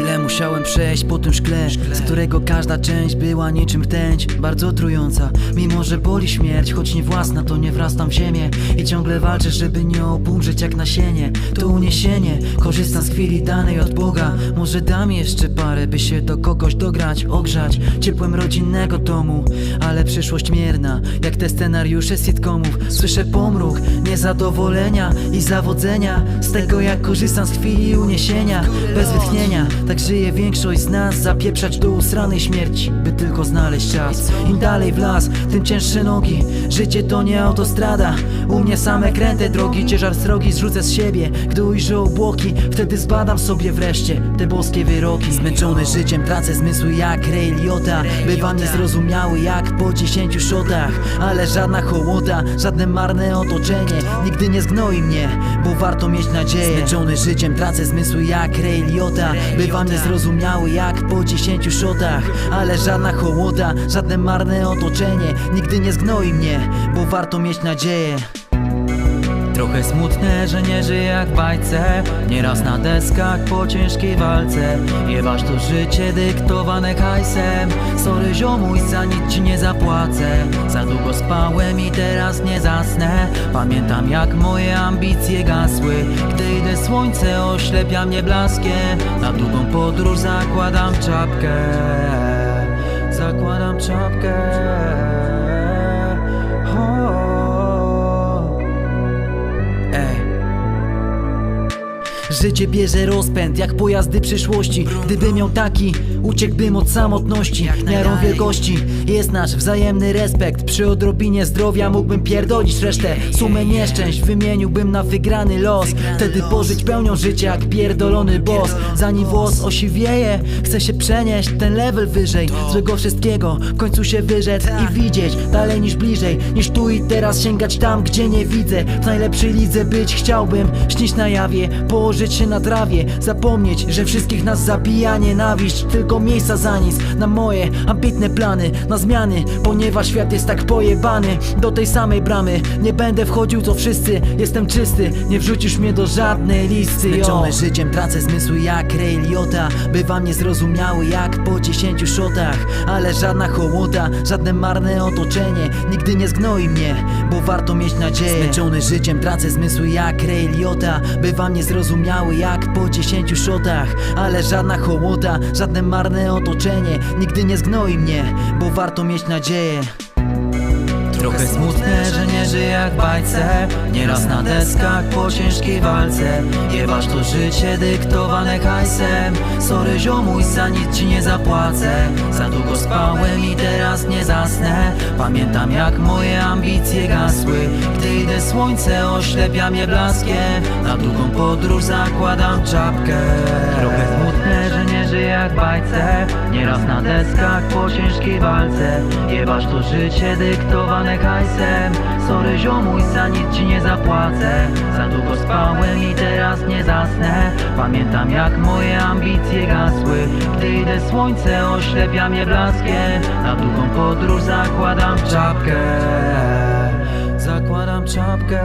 Ile musiałem przejść po tym szkle, z którego każda część była niczym rtęć Bardzo trująca, mimo że boli śmierć Choć nie własna, to nie wrastam w ziemię I ciągle walczę, żeby nie obumrzeć jak nasienie. To uniesienie, korzystam z chwili danej od Boga. Może dam jeszcze parę, by się do kogoś dograć Ogrzać. Ciepłem rodzinnego domu Ale przyszłość mierna, jak te scenariusze sitcomów. Słyszę pomruk, niezadowolenia i zawodzenia Z tego jak korzystam z chwili uniesienia Bez wytchnienia, tak żyje większość z nas Zapieprzać do usranej śmierci, by tylko znaleźć czas. Im dalej w las, tym cięższe nogi. Życie to nie autostrada. U mnie same kręte drogi, ciężar srogi zrzucę z siebie. Gdy ujrzę obłoki, wtedy zbadam sobie wreszcie Te boskie wyroki. Zmęczony życiem tracę zmysły jak Ray Liotta Bywam niezrozumiały jak po dziesięciu szotach. Ale żadna hołota, żadne marne otoczenie Nigdy nie zgnoi mnie, bo warto mieć nadzieję. Zmęczony życiem tracę zmysły jak Ray Liotta Bywam niezrozumiały jak po dziesięciu szotach Ale żadna hołota, żadne marne otoczenie Nigdy nie zgnoi mnie, bo warto mieć nadzieję Trochę smutne, że nie żyję jak bajce. Nieraz na deskach po ciężkiej walce. Jebasz to życie dyktowane hajsem. Sorry ziomuś, za nic ci nie zapłacę. Za długo spałem i teraz nie zasnę. Pamiętam jak moje ambicje gasły. Gdy idę słońce oślepia mnie blaskiem. Na długą podróż zakładam czapkę. Zakładam czapkę Życie bierze rozpęd jak pojazdy przyszłości. Gdybym miał taki, uciekłbym od samotności. Miarą wielkości jest nasz wzajemny respekt. Przy odrobinie zdrowia mógłbym pierdolić resztę. Sumę nieszczęść wymieniłbym na wygrany los. Wtedy pożyć pełnią życia jak pierdolony boss. Zanim włos osiwieje, chcę się przenieść ten level wyżej. Złego wszystkiego, w końcu się wyrzec i widzieć Dalej niż bliżej, niż tu i teraz sięgać tam, gdzie nie widzę. W najlepszej lidze być chciałbym, śnić na jawie Położyć się na trawie, zapomnieć, że wszystkich nas zabija nienawiść Tylko miejsca za nic, na moje ambitne plany Na zmiany, ponieważ świat jest tak pojebany. Do tej samej bramy, nie będę wchodził co wszyscy Jestem czysty, nie wrzucisz mnie do żadnej listy Zmęczony życiem tracę zmysły jak Ray Liotta Bywam niezrozumiały jak po dziesięciu szotach Ale żadna hołota, żadne marne otoczenie Nigdy nie zgnoi mnie, bo warto mieć nadzieję. Zmęczony życiem tracę zmysły jak Ray Liotta Bywam niezrozumiały jak po dziesięciu szotach Ale żadna hołota, żadne marne otoczenie Nigdy nie zgnoi mnie, bo warto mieć nadzieję. Trochę smutne, że nie jak bajce. Nieraz na deskach po ciężkiej walce. Jebasz to życie dyktowane hajsem. Sorry ziomuś, za nic ci nie zapłacę. Za długo spałem i teraz nie zasnę. Pamiętam jak moje ambicje gasły. Gdy idę słońce oślepia mnie blaskiem. Na długą podróż zakładam czapkę. Trochę smutne, żyję jak bajce. Nieraz na deskach po ciężkiej walce. Jebasz to życie dyktowane hajsem. Sorry ziomuś, za nic ci nie zapłacę. Za długo spałem i teraz nie zasnę. Pamiętam jak moje ambicje gasły. Gdy idę słońce oślepia mnie blaskiem. Na długą podróż zakładam czapkę. Zakładam czapkę